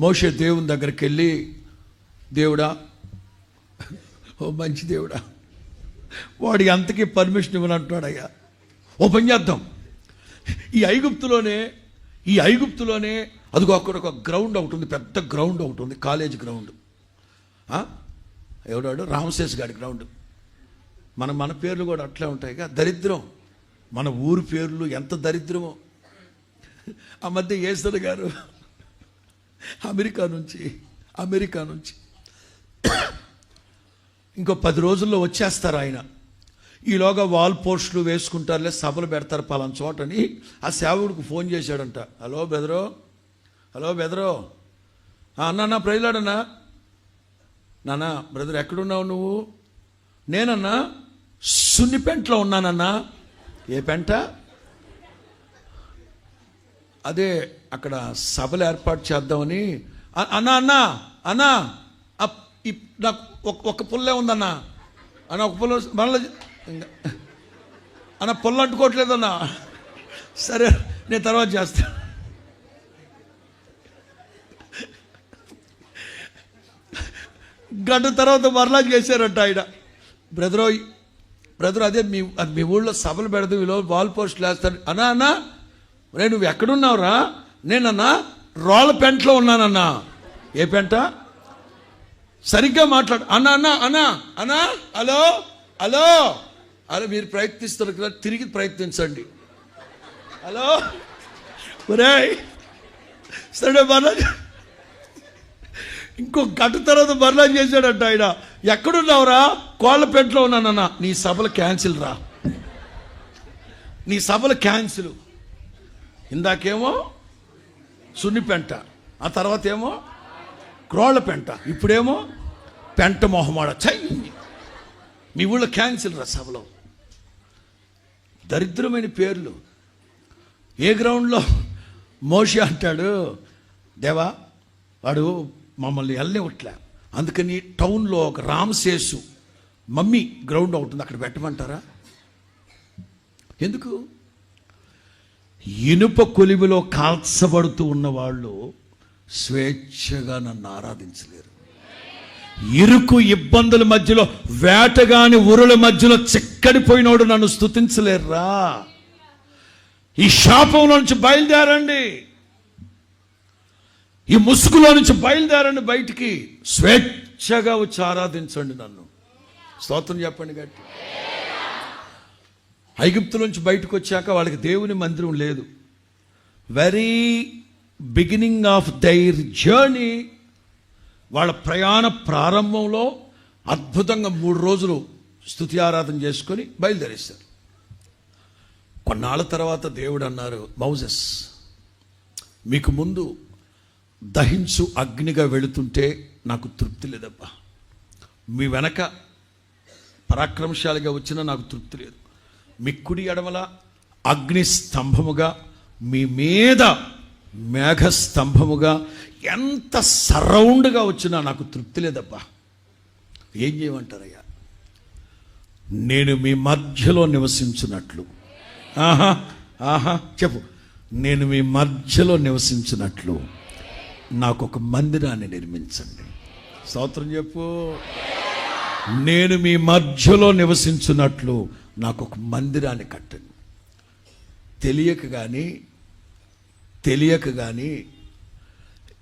మోషే దేవుని దగ్గరికి వెళ్ళి దేవుడా ఓ మంచి దేవుడా వాడికి అంతకీ పర్మిషన్ ఇవ్వనంటున్నాడయ్యా ఓ పని చేద్దాం ఈ ఐగుప్తులోనే ఈ ఐగుప్తులోనే అదిగో అక్కడ ఒక గ్రౌండ్ ఒకటి ఉంది పెద్ద గ్రౌండ్ ఒకటి ఉంది కాలేజ్ గ్రౌండ్. ఎవడాడు? రామశేష్ గారి గ్రౌండ్. మన మన పేర్లు కూడా అట్లే ఉంటాయిగా దరిద్రం. మన ఊరి పేర్లు ఎంత దరిద్రమో. ఆ మధ్య ఏసర్ గారు అమెరికా నుంచి అమెరికా నుంచి. ఇంకో పది రోజుల్లో వచ్చేస్తారు ఆయన. ఈలోగా వాల్ పోస్టులు వేసుకుంటారులే సభలు పెడతారు పలానా చోటని. ఆ సేవకుడికి ఫోన్ చేశాడంట హలో బెదరో హలో బెదరో. అన్నా నా ప్రజలాడన్నా. నాన్న బ్రదర్ ఎక్కడున్నావు నువ్వు? నేనన్నా సున్నిపెంట్లో ఉన్నానన్నా. ఏ పెంట? అదే అక్కడ సభలు ఏర్పాటు చేద్దామని "అ- అన్నా అన్నా అన్నా అప్- నాకు ఒక పుల్లే ఉందన్నా. అన్న ఒక పుల్ల మళ్ళీ అన్న పుల్ల అంటుకోవట్లేదన్నా. సరే నేను తర్వాత చేస్తా. గంట తర్వాత మరలా చేశారంట ఆయన. బ్రదర్ బ్రదర్ అదే మీ అది మీ ఊళ్ళో సభలు పెడదు ఈలో వాల్ పోస్టులు వేస్తారు అన్నా అన్నా రే నువ్వు ఎక్కడున్నావురా? నేనన్నా రాళ్ళ పెంట్లో ఉన్నానన్నా. ఏ పెంట సరిగ్గా మాట్లాడు. అన్నా అన్న అన్నా అన్నా హలో హలో. అలా మీరు ప్రయత్నిస్తున్నారు కదా తిరిగి ప్రయత్నించండి. హలో. ఒరే సరే మరణ ఇంకో గంట తర్వాత మరలా చేశాడంట ఆయన. ఎక్కడున్నావురా? కోళ్ళపేటలో ఉన్నానన్న. నీ సభలు క్యాన్సిల్ రా. నీ సభలు క్యాన్సిల్. ఇందాకేమో సున్ని పెంట. ఆ తర్వాత ఏమో క్రోళ్ళ పెంట. ఇప్పుడేమో పెంట మొహమాడ. చై మీ ఊళ్ళో క్యాన్సిల్ రా సభలో. దరిద్రమైన పేర్లు. ఏ గ్రౌండ్లో మోషి అంటాడు దేవా వాడు మమ్మల్ని వెళ్ళనివ్వట్లే అందుకని టౌన్లో ఒక రామశేషు మమ్మీ గ్రౌండ్ ఒకటి ఉంది అక్కడ పెట్టమంటారా? ఎందుకు? ఇనుప కొలిమిలో కాల్చబడుతూ ఉన్న వాళ్ళు స్వేచ్ఛగా నన్ను ఆరాధించలేరు. ఇరుకు ఇబ్బందుల మధ్యలో వేటగాని ఉరుల మధ్యలో చిక్కడిపోయినోడు నన్ను స్తుతించలేర్రా. ఈ శాపంలో నుంచి బయలుదేరండి. ఈ ముసుగులో నుంచి బయలుదేరండి బయటికి. స్వేచ్ఛగా వచ్చి ఆరాధించండి నన్ను. స్తోత్రం చెప్పండి గట్టి. ఐగుప్తు నుంచి బయటకు వచ్చాక వాళ్ళకి దేవుని మందిరం లేదు. Very beginning of their journey వాళ్ళ ప్రయాణ ప్రారంభంలో అద్భుతంగా మూడు రోజులు స్థుతి ఆరాధన చేసుకొని బయలుదేరేశారు. కొన్నాళ్ళ తర్వాత దేవుడు అన్నారు మౌజస్ మీకు ముందు దహించు అగ్నిగా వెళుతుంటే నాకు తృప్తి లేదబ్బా. మీ వెనక పరాక్రమశాలిగా వచ్చినా నాకు తృప్తి లేదు. మీ కుడి ఎడమల అగ్ని స్తంభముగా మీ మీద మేఘ స్తంభముగా ఎంత సరౌండ్గా వచ్చినా నాకు తృప్తి లేదబ్బా. ఏం చేయమంటారయ్యా? నేను మీ మధ్యలో నివసించినట్లు. ఆహా ఆహా చెప్పు. నేను మీ మధ్యలో నివసించినట్లు. నాకు ఒక మందిరాన్ని నిర్మించండి. స్తోత్రం చెప్పు. నేను మీ మధ్యలో నివసించినట్లు. నాకు ఒక మందిరాన్ని కట్టండి. తెలియక కానీ తెలియక కానీ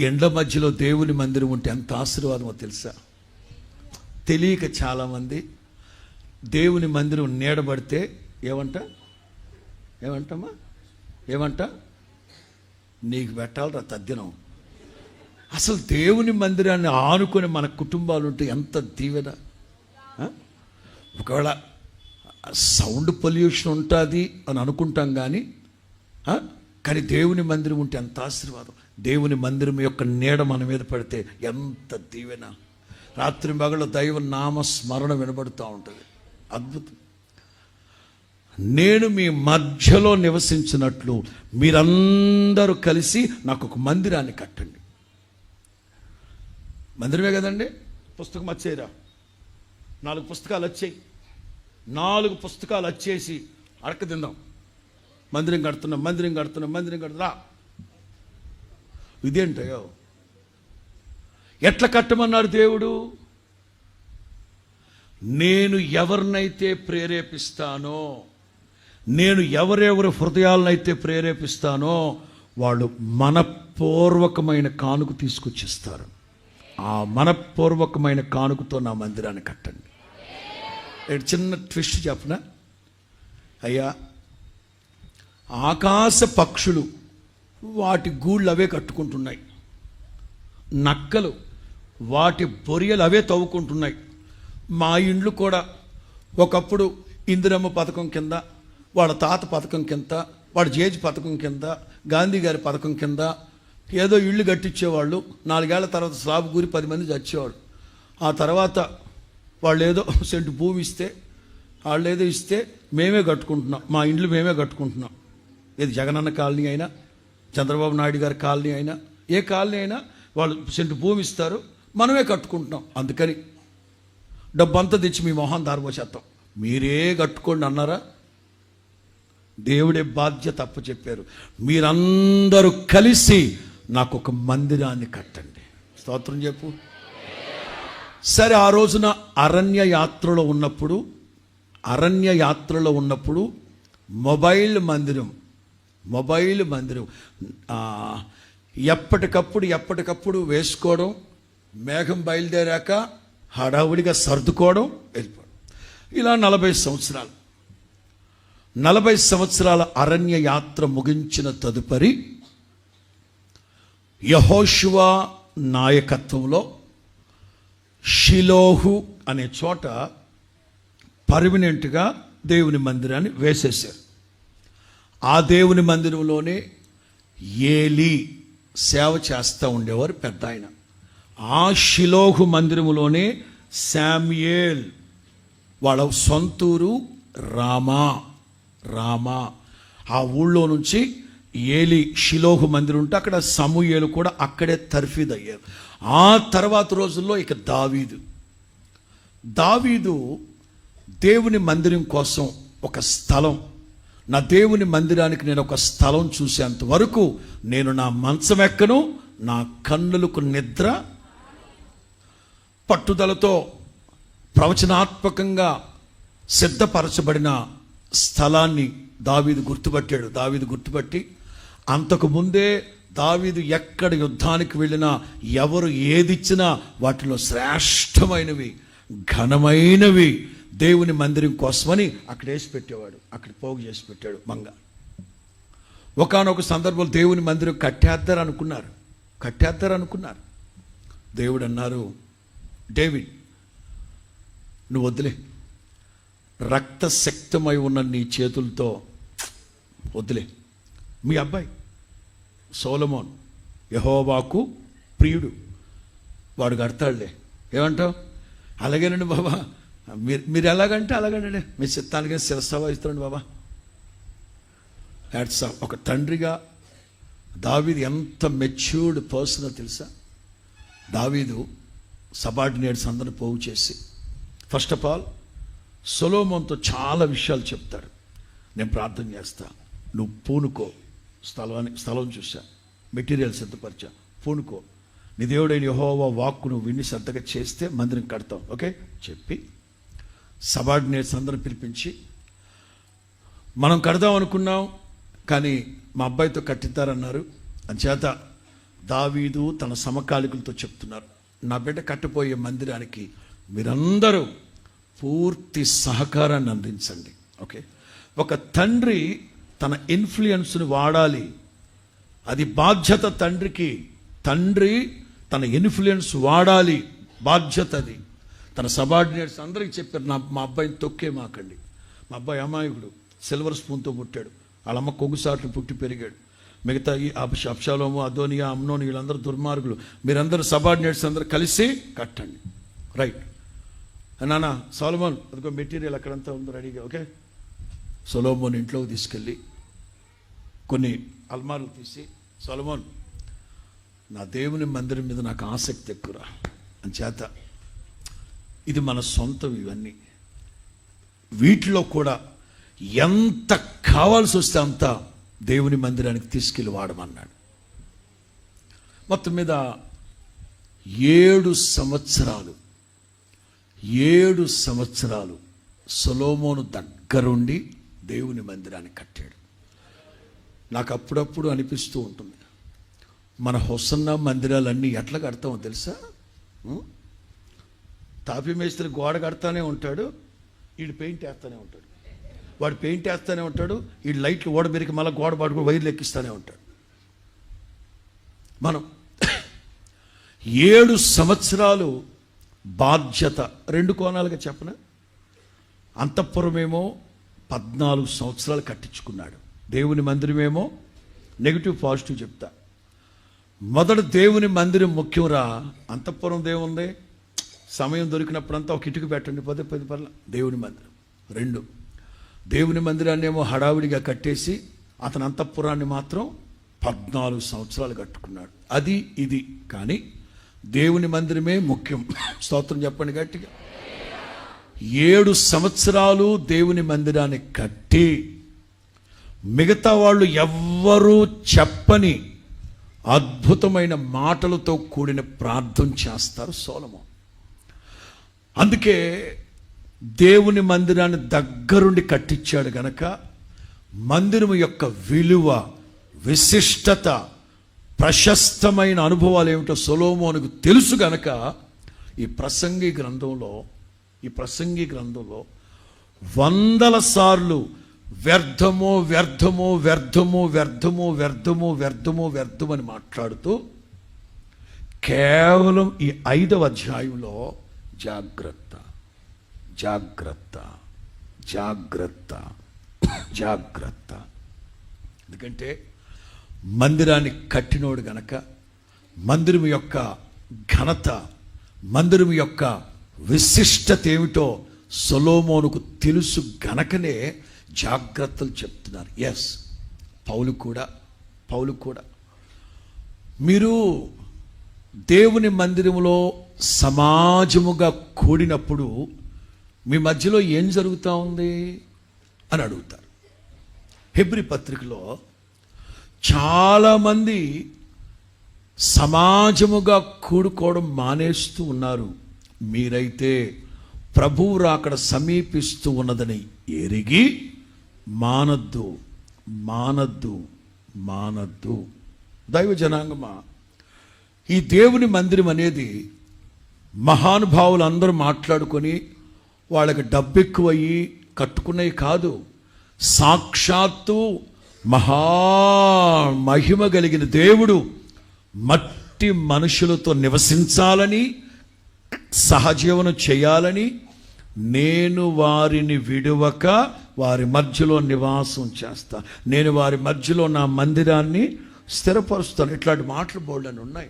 ఎండ మధ్యలో దేవుని మందిరం ఉంటే ఎంత ఆశీర్వాదమో తెలుసా? తెలియక చాలామంది దేవుని మందిరం నీడబడితే ఏమంట? ఏమంటమ్మా? ఏమంట? నీకు పెట్టాలరా తద్దినం. అసలు దేవుని మందిరాన్ని ఆనుకొని మన కుటుంబాలు ఉంటే ఎంత దీవెన? ఒకవేళ సౌండ్ పొల్యూషన్ ఉంటుంది అని అనుకుంటాం కానీ కానీ దేవుని మందిరం ఉంటే ఎంత ఆశీర్వాదం. దేవుని మందిరం యొక్క నీడ మన మీద పడితే ఎంత దీవెన. రాత్రి మగళ్ళు దైవ నామ స్మరణ వినబడుతూ ఉంటుంది. అద్భుతం. నేను మీ మధ్యలో నివసించినట్లు మీరందరూ కలిసి నాకు ఒక మందిరాన్ని కట్టండి. మందిరమే కదండి? పుస్తకం వచ్చేయరా? నాలుగు పుస్తకాలు వచ్చాయి. నాలుగు పుస్తకాలు వచ్చేసి అడక తిందాం. మందిరం కడుతున్నాం మందిరం కడుతున్నాం మందిరం కడుతున్నా. ఇదేంటయో ఎట్లా కట్టమన్నాడు దేవుడు? నేను ఎవరినైతే ప్రేరేపిస్తానో నేను ఎవరెవరి హృదయాలనైతే ప్రేరేపిస్తానో వాళ్ళు మనపూర్వకమైన కానుక తీసుకొచ్చిస్తారు. ఆ మనపూర్వకమైన కానుకతో నా మందిరాన్ని కట్టండి. చిన్న ట్విస్ట్ చెప్పన? అయ్యా ఆకాశ పక్షులు వాటి గూళ్ళు అవే కట్టుకుంటున్నాయి. నక్కలు వాటి బొరియలు అవే తవ్వుకుంటున్నాయి. మా ఇండ్లు కూడా ఒకప్పుడు ఇందిరమ్మ పథకం కింద వాళ్ళ తాత పథకం కింద వాడి జేజి పథకం కింద గాంధీ గారి పథకం కింద ఏదో ఇళ్ళు కట్టించేవాళ్ళు. నాలుగేళ్ళ తర్వాత స్లాబ్ గురి పది మంది చచ్చేవాళ్ళు. ఆ తర్వాత వాళ్ళు ఏదో సెంటు భూమి ఇస్తే వాళ్ళు ఏదో ఇస్తే మేమే కట్టుకుంటున్నాం. మా ఇండ్లు మేమే కట్టుకుంటున్నాం. ఇది జగనన్న కాలనీ అయినా చంద్రబాబు నాయుడు గారి కాలనీ అయినా ఏ కాలనీ అయినా వాళ్ళు సెంటు భూమి ఇస్తారు మనమే కట్టుకుంటున్నాం. అందుకని డబ్బంతా తెచ్చి మీ మొహం దారిపోసేస్తాం మీరే కట్టుకోండి అన్నారా? దేవుడే బాధ్యత అప్పు చెప్పారు. మీరందరూ కలిసి నాకు ఒక మందిరాన్ని కట్టండి. స్తోత్రం చెప్పు. సరే ఆ రోజున అరణ్య యాత్రలో ఉన్నప్పుడు అరణ్య యాత్రలో ఉన్నప్పుడు మొబైల్ మందిరం మొబైల్ మందిరం ఎప్పటికప్పుడు ఎప్పటికప్పుడు వేసుకోవడం మేఘం బయలుదేరాక హడావుడిగా సర్దుకోవడం వెళ్ళిపోవడం. ఇలా నలభై సంవత్సరాలు. నలభై సంవత్సరాల అరణ్య యాత్ర ముగించిన తదుపరి యహోశివ నాయకత్వంలో షిలోహు అనే చోట పర్మనెంట్గా దేవుని మందిరాన్ని వేసేశారు. ఆ దేవుని మందిరంలోనే ఏలి సేవ చేస్తూ ఉండేవారు పెద్ద ఆయన. ఆ షిలోహు మందిరములోనే శామ్యేల్ వాళ్ళ సొంతూరు రామా రామా. ఆ ఊళ్ళో నుంచి ఏలి షిలోహు మందిరం ఉంటే అక్కడ సమూయేలు కూడా అక్కడే తర్ఫీద్ అయ్యారు ఆ తర్వాత రోజుల్లో ఇక దావీదు. దావీదు దేవుని మందిరం కోసం ఒక స్థలం. నా దేవుని మందిరానికి నేను ఒక స్థలం చూసేంత వరకు నేను నా మంచం ఎక్కను నా కన్నులకు నిద్ర పట్టుదలతో ప్రవచనాత్మకంగా సిద్ధపరచబడిన స్థలాన్ని దావీదు గుర్తుపట్టాడు. దావీదు గుర్తుపట్టి అంతకు ముందే దావీదు ఎక్కడ యుద్ధానికి వెళ్ళినా ఎవరు ఏదిచ్చినా వాటిలో శ్రేష్టమైనవి ఘనమైనవి దేవుని మందిరం కోసమని అక్కడ వేసి పెట్టేవాడు అక్కడ పోగు చేసి పెట్టాడు మంగ. ఒకనొక సందర్భంలో దేవుని మందిరం కట్టేద్దారు అనుకున్నారు కట్టేద్దారు అనుకున్నారు. దేవుడు అన్నారు డేవిడ్ నువ్వు వదిలే. రక్తశక్తమై ఉన్న నీ చేతులతో వదిలే. మీ అబ్బాయి సోలమోన్ యహోవాకు ప్రియుడు. వాడు కడతాడులే. ఏమంటావు? అలాగేనండి బాబా. మీరు మీరు ఎలాగంటే అలాగండి. మీ చిత్తానికి శిరస్సు బాబా. యాడ్స్ ఒక తండ్రిగా దావీదు ఎంత మెచ్యూర్డ్ పర్సనో తెలుసా? దావీదు సబార్డినేట్స్ అందరిని పోగు చేసి. ఫస్ట్ ఆఫ్ ఆల్ సొలోమోన్తో చాలా విషయాలు చెప్తాడు. నేను ప్రార్థన చేస్తా. నువ్వు పూనుకో. స్థలాన్ని స్థలం చూశాను మెటీరియల్ సిద్ధపరిచా పూనుకో. నీ దేవుడైన యహోవా వాక్కును విని శ్రద్ధగా చేస్తే మందిరం కడతాం. ఓకే? చెప్పి సబార్డినేట్స్ అందరం పిలిపించి మనం కడదాం అనుకున్నాం కానీ మా అబ్బాయితో కట్టిద్దారన్నారు. అంచేత దావీదు తన సమకాలికులతో చెప్తున్నారు. నా బిడ్డ కట్టబోయే మందిరానికి మీరందరూ పూర్తి సహకారాన్ని అందించండి. ఓకే? ఒక తండ్రి తన ఇన్ఫ్లుయెన్స్ని వాడాలి. అది బాధ్యత తండ్రికి. తండ్రి తన ఇన్ఫ్లుయెన్స్ వాడాలి. బాధ్యత అది. తన సబార్డినేట్స్ అందరికీ చెప్పారు నా మా అబ్బాయిని తొక్కే మాకండి. మా అబ్బాయి అమాయకుడు సిల్వర్ స్పూన్తో పుట్టాడు. వాళ్ళమ్మ కొంగుసాట్లు పుట్టి పెరిగాడు. మిగతా ఈ అబ్ష అప్షాలోము అదోనియా అమ్నోని వీళ్ళందరూ దుర్మార్గులు. మీరందరూ సబార్డినేట్స్ అందరూ కలిసి కట్టండి. రైట్. నానా సాల్మాన్ అదిగో మెటీరియల్ అక్కడంతా ఉందో రెడీగా ఓకే? సొలోమోన్ ఇంట్లోకి తీసుకెళ్ళి కొన్ని అల్మారులు తీసి సొలమోన్ నా దేవుని మందిరం మీద నాకు ఆసక్తి ఎక్కువరా అని చేత ఇది మన సొంతం ఇవన్నీ. వీటిలో కూడా ఎంత కావాల్సి వస్తే అంత దేవుని మందిరానికి తీసుకెళ్ళి వాడమన్నాడు. మొత్తం మీద ఏడు సంవత్సరాలు ఏడు సంవత్సరాలు సొలోమోను దగ్గరుండి దేవుని మందిరాన్ని కట్టాడు. నాకు అప్పుడప్పుడు అనిపిస్తూ ఉంటుంది. మన హొసన్న మందిరాలన్నీ ఎట్లా కడతామో తెలుసా? తాపిమేస్త్రి మేస్త్రి గోడ కడతానే ఉంటాడు వీడు పెయింట్ వేస్తూనే ఉంటాడు. వాడు పెయింట్ వేస్తూనే ఉంటాడు వీడు లైట్లు ఓడబెరికి మళ్ళీ గోడ పడుకుని వైర్లు ఎక్కిస్తూనే ఉంటాడు. మనం ఏడు సంవత్సరాలు బాధ్యత రెండు కోణాలుగా చెప్పన? అంతఃపురమేమో పద్నాలుగు సంవత్సరాలు కట్టించుకున్నాడు. దేవుని మందిరమేమో నెగిటివ్ పాజిటివ్ చెప్తా. మొదట దేవుని మందిరం ముఖ్యంరా అంతఃపురం దేవుంది. సమయం దొరికినప్పుడంతా ఒక ఇటుకు పెట్టండి. పదే పది పర్ల. దేవుని మందిరం. రెండు. దేవుని మందిరాన్ని ఏమో హడావిడిగా కట్టేసి అతని అంతఃపురాన్ని మాత్రం పద్నాలుగు సంవత్సరాలు కట్టుకున్నాడు. అది ఇది. కానీ దేవుని మందిరమే ముఖ్యం. స్తోత్రం చెప్పండి గట్టిగా. ఏడు సంవత్సరాలు దేవుని మందిరాన్ని కట్టి మిగతా వాళ్ళు ఎవ్వరూ చెప్పని అద్భుతమైన మాటలతో కూడిన ప్రార్థన చేస్తారు సోలమో. అందుకే దేవుని మందిరాన్ని దగ్గరుండి కట్టించాడు గనక మందిరం యొక్క విలువ విశిష్టత ప్రశస్తమైన అనుభవాలు ఏమిటో సొలోమోనికి తెలుసు గనక ఈ ప్రసంగి గ్రంథంలో ఈ ప్రసంగి గ్రంథంలో వందల సార్లు వ్యర్థమో వ్యర్థమో వ్యర్థమో వ్యర్థమో వ్యర్థమో వ్యర్థమో వ్యర్థం అని మాట్లాడుతూ కేవలం ఈ ఐదవ అధ్యాయంలో జాగ్రత్త జాగ్రత్త జాగ్రత్త జాగ్రత్త. ఎందుకంటే మందిరాన్ని కట్టినోడు గనక మందిరం యొక్క ఘనత మందిరం యొక్క విశిష్టత ఏమిటో సొలోమోనుకు తెలుసు గనకనే జాగ్రత్తలు చెప్తున్నారు. ఎస్ పౌలు కూడా పౌలు కూడా. మీరు దేవుని మందిరములో సమాజముగా కూడినప్పుడు మీ మధ్యలో ఏం జరుగుతూ ఉంది అని అడుగుతారు. హెబ్రి పత్రికలో చాలామంది సమాజముగా కూడుకోవడం మానేస్తూ ఉన్నారు. మీరైతే ప్రభువు రాకడ సమీపిస్తూ ఉన్నదని ఎరిగి మానద్దు మానద్దు మానద్దు. దైవ జనాంగమా ఈ దేవుని మందిరం అనేది మహానుభావులు అందరూ మాట్లాడుకొని వాళ్ళకి డబ్బు ఎక్కువయ్యి కట్టుకునేవి కాదు సాక్షాత్తు మహా మహిమ కలిగిన దేవుడు మట్టి మనుషులతో నివసించాలని సహజీవనం చేయాలని నేను వారిని విడువక వారి మధ్యలో నివాసం చేస్తా. నేను వారి మధ్యలో నా మందిరాన్ని స్థిరపరుస్తాను. ఇట్లాంటి మాటలు బోల్డని ఉన్నాయి.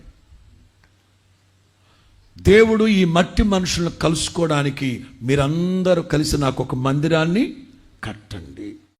దేవుడు ఈ మట్టి మనుషులను కలుసుకోవడానికి మీరందరూ కలిసి నాకు ఒక మందిరాన్ని కట్టండి.